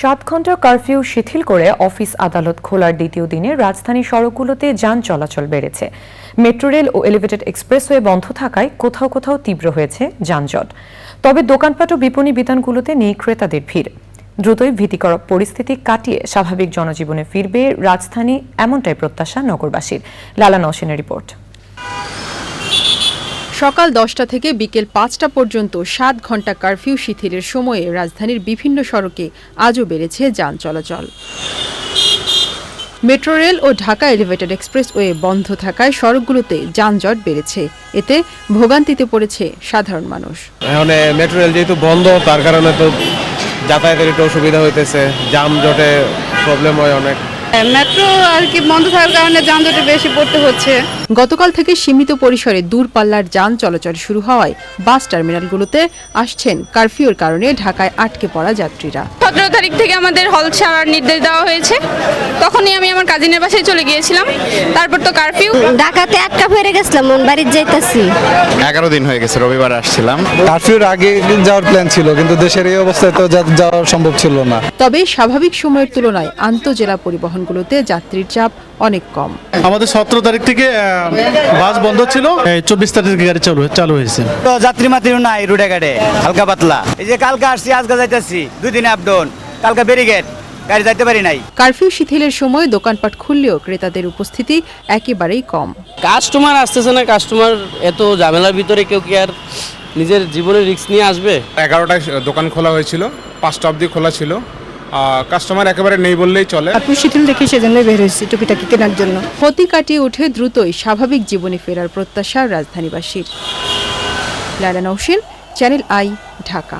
সাত ঘণ্টা কারফিউ শিথিল করে অফিস আদালত খোলার দ্বিতীয় দিনে রাজধানী সড়কগুলোতে যান চলাচল বেড়েছে। মেট্রো রেল ও এলিভেটেড এক্সপ্রেসওয়ে বন্ধ থাকায় কোথাও কোথাও তীব্র হয়েছে যানজট। তবে দোকানপাট ও বিপণী বিতানগুলোতে নেই ক্রেতাদের ভিড়। দ্রুতই ভীতিকর পরিস্থিতি কাটিয়ে স্বাভাবিক জনজীবনে ফিরবে রাজধানী, এমনটাই প্রত্যাশা নগরবাসীর। লালা নওসেনের রিপোর্ট। সকাল দশটা থেকে বিকেল পাঁচটা পর্যন্ত সাত ঘণ্টা কারফিউ শিথিলের সময়ে রাজধানীর বিভিন্ন সড়কে আজও বেড়েছে যান চলাচল। মেট্রো রেল ও ঢাকা এলিভেটেড এক্সপ্রেসওয়ে বন্ধ থাকায় সড়কগুলোতে যানজট বেড়েছে। এতে ভোগান্তিতে পড়েছে সাধারণ মানুষ। এখন মেট্রো রেল যেহেতু বন্ধ, তার কারণে তো যাতায়াতের একটু অসুবিধা হইতেছে। জাম জটে প্রবলেম হয় অনেক। মেট্রো আর কি বন্ধ থাকার কারণে যানজটে বেশি পড়তে হচ্ছে। গতকাল থেকে সীমিত পরিসরে দূরপাল্লার যান চলাচল শুরু হওয়ায় বাস টার্মিনালগুলোতে আসছেন কারফিউর কারণে ঢাকায় আটকে পড়া যাত্রীরা। সতেরো তারিখ থেকে আমাদের হল ছাড়ার নির্দেশ দেওয়া হয়েছে। তখনই আমি আমার কাজিনের বাসায় চলে গিয়েছিলাম। তারপর তো কারফিউ ঢাকাতে আটকা পড়ে গেছিলাম মন বাড়ির যাইতাছি। এগারো দিন হয়ে গেছে রবিবার আসছিলাম। কারফিউর আগে যাওয়ার প্ল্যান ছিল কিন্তু দেশের এই অবস্থায় তো যাওয়া সম্ভব ছিল না। তবে স্বাভাবিক সময়ের তুলনায় আন্তজেলা পরিবহনগুলোতে যাত্রীর চাপ অনেক কম। আমাদের সতেরো তারিখ থেকে আহ, বাস বন্ধ ছিল। চব্বিশ তারিখ থেকে গাড়ি চালু চালু হয়েছে। তো যাত্রী মাত্রীও নাই রুটে ঘাটে হালকা পাতলা। এই যে কালকে আসছি আজকে যাইতেছি দুই দিনে আপ ডাউন কালকে ব্যারিগেড গাড়ি যাইতে পারি নাই। কারফিউ শিথিলের সময় দোকানপাট খুললেও ক্রেতাদের উপস্থিতি একেবারেই কম। কাস্টমার আসতেছে না কাস্টমার এত ঝামেলার ভিতরে কেউ কি আর নিজের জীবনের রিস্ক নিয়ে আসবে? এগারোটায় দোকান খোলা হয়েছিল পাঁচটা অবধি খোলা ছিল। কাস্টমার একেবারে নেই বললেই চলে। আপনি শিথিল দেখে সেজন্যই বের হয়েছি টুপিটাকি কেনার জন্য। ক্ষতি কাটিয়ে উঠে দ্রুতই স্বাভাবিক জীবনে ফেরার প্রত্যাশা রাজধানীবাসীর। লালা নৌসিন চ্যানেল আই ঢাকা।